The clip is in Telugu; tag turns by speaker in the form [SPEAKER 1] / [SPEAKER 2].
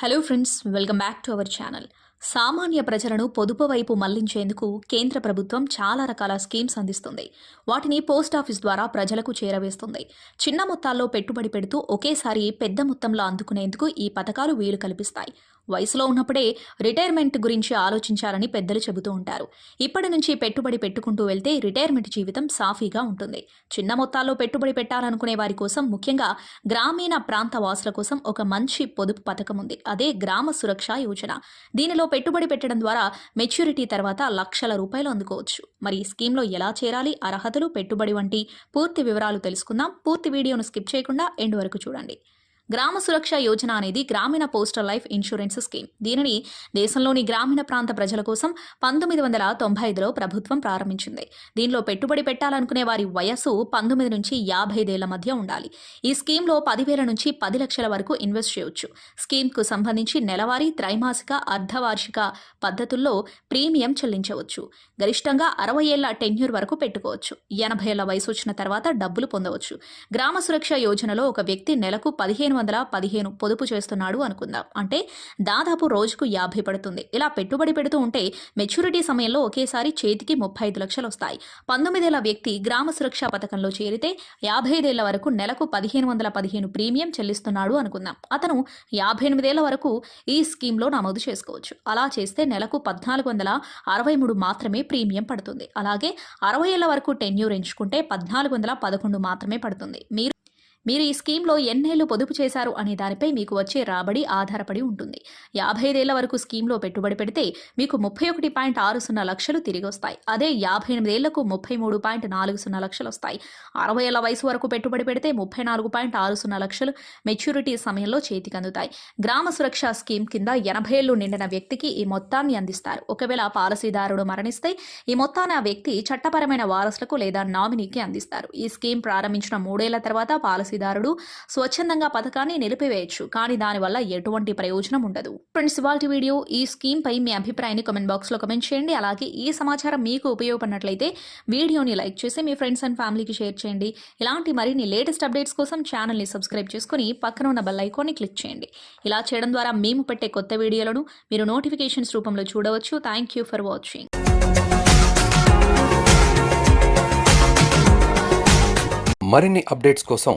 [SPEAKER 1] Hello friends welcome back to our channel సామాన్య ప్రజలను పొదుపు వైపు మళ్ళించేందుకు కేంద్ర ప్రభుత్వం చాలా రకాల స్కీమ్స్ అందిస్తుంది. వాటిని పోస్ట్ ఆఫీస్ ద్వారా ప్రజలకు చేరవేస్తుంది. చిన్న మొత్తాల్లో పెట్టుబడి పెడుతూ ఒకేసారి పెద్ద మొత్తంలో అందుకునేందుకు ఈ పథకాలు వీలు కల్పిస్తాయి. వయసులో ఉన్నప్పుడే రిటైర్మెంట్ గురించి ఆలోచించాలని పెద్దలు చెబుతూ ఉంటారు. ఇప్పటి నుంచి పెట్టుబడి పెట్టుకుంటూ వెళ్తే రిటైర్మెంట్ జీవితం సాఫీగా ఉంటుంది. చిన్న మొత్తాల్లో పెట్టుబడి పెట్టాలనుకునే వారి కోసం ముఖ్యంగా గ్రామీణ ప్రాంత వాసుల కోసం ఒక మంచి పొదుపు పథకం ఉంది. అదే గ్రామ సురక్ష యోజన. దీనిలో పెట్టుబడి పెట్టడం ద్వారా మెచ్యూరిటీ తర్వాత లక్షల రూపాయలు అందుకోవచ్చు. మరి ఈ స్కీమ్లో ఎలా చేరాలి? అర్హతలు పెట్టుబడి వంటి పూర్తి వివరాలు తెలుసుకుందాం. పూర్తి వీడియోను స్కిప్ చేయకుండా ఎండ్ వరకు చూడండి. గ్రామ సురక్ష యోజన అనేది గ్రామీణ పోస్టల్ లైఫ్ ఇన్సూరెన్స్ స్కీమ్. దీనిని దేశంలోని గ్రామీణ ప్రాంత ప్రజల కోసం పంతొమ్మిది వందల తొంభై ఐదులో ప్రభుత్వం ప్రారంభించింది. దీనిలో పెట్టుబడి పెట్టాలనుకునే వారి వయస్సు పంతొమ్మిది నుంచి యాభై ఐదేళ్ళ మధ్య ఉండాలి. ఈ స్కీమ్లో పదివేల నుంచి పది లక్షల వరకు ఇన్వెస్ట్ చేయొచ్చు. స్కీమ్కు సంబంధించి నెలవారీ త్రైమాసిక అర్ధవార్షిక పద్ధతుల్లో ప్రీమియం చెల్లించవచ్చు. గరిష్టంగా అరవై ఏళ్ళ టెన్యూర్ వరకు పెట్టుకోవచ్చు. ఎనభై ఏళ్ళ వయసు వచ్చిన తర్వాత డబ్బులు పొందవచ్చు. గ్రామ సురక్ష యోజనలో ఒక వ్యక్తి నెలకు పదిహేను వందల పదిహేను పొదుపు చేస్తున్నాడు అనుకుందాం. అంటే దాదాపు రోజుకు యాభై పడుతుంది. ఇలా పెట్టుబడి పెడుతూ ఉంటే మెచ్యూరిటీ సమయంలో ఒకేసారి చేతికి ముప్పై ఐదు లక్షలు వస్తాయి. పంతొమ్మిదేళ్ళ వ్యక్తి గ్రామ సురక్ష పథకంలో చేరితే యాభై ఐదేళ్ళ వరకు నెలకు పదిహేను వందల పదిహేను ప్రీమియం చెల్లిస్తున్నాడు అనుకుందాం. అతను యాభై ఎనిమిదేళ్ళ వరకు ఈ స్కీమ్లో నమోదు చేసుకోవచ్చు. అలా చేస్తే నెలకు పద్నాలుగు వందల అరవై మూడు మాత్రమే ప్రీమియం పడుతుంది. అలాగే అరవై ఏళ్ళ వరకు టెన్యూర్ ఎంచుకుంటే పద్నాలుగు వందల పదకొండు మాత్రమే పడుతుంది. మీరు మీరు ఈ స్కీమ్లో ఎన్నేళ్ళు పొదుపు చేశారు అనే దానిపై మీకు వచ్చే రాబడి ఆధారపడి ఉంటుంది. యాభై ఐదేళ్ళ వరకు స్కీమ్లో పెట్టుబడి పెడితే మీకు ముప్పై ఒకటి పాయింట్ ఆరు సున్నా లక్షలు తిరిగి వస్తాయి అదే యాభై ఎనిమిదేళ్ళకు ముప్పై మూడు పాయింట్ నాలుగు సున్నా లక్షలు వస్తాయి. అరవై ఏళ్ళ వయసు వరకు పెట్టుబడి పెడితే ముప్పై నాలుగు పాయింట్ ఆరు సున్నా లక్షలు మెచ్యూరిటీ సమయంలో చేతికి అందుతాయి. గ్రామ సురక్ష స్కీమ్ కింద ఎనభై ఏళ్ళు నిండిన వ్యక్తికి ఈ మొత్తాన్ని అందిస్తారు. ఒకవేళ పాలసీదారుడు మరణిస్తే ఈ మొత్తాన్ని ఆ వ్యక్తి చట్టపరమైన వారసులకు లేదా నామినీకి అందిస్తారు. ఈ స్కీమ్ ప్రారంభించిన మూడేళ్ళ తర్వాత పాలసీదారుడు స్వచ్ఛందంగా పథకాన్ని నిలిపివేయచ్చు. కానీ దానివల్ల ఎటువంటి ప్రయోజనం ఉండదు. ఫ్రెండ్స్ ఇవాళ వీడియో ఈ స్కీమ్ పై మీ అభిప్రాయాన్ని కమెంట్ బాక్స్లో కమెంట్ చేయండి. అలాగే ఈ సమాచారం మీకు ఉపయోగపడినట్లయితే వీడియోని లైక్ చేసి మీ ఫ్రెండ్స్ అండ్ ఫ్యామిలీకి షేర్ చేయండి. ఇలాంటి మరిన్ని లేటెస్ట్ అప్డేట్స్ కోసం ఛానల్ని సబ్స్క్రైబ్ చేసుకుని పక్కన ఉన్న బెల్ ఐకాన్ని క్లిక్ చేయండి. ఇలా చేయడం ద్వారా మేము పెట్టే కొత్త వీడియోలను మీరు నోటిఫికేషన్స్ రూపంలో చూడవచ్చు. థ్యాంక్ యూ ఫర్ వాచింగ్
[SPEAKER 2] మరిన్ని అప్డేట్స్ కోసం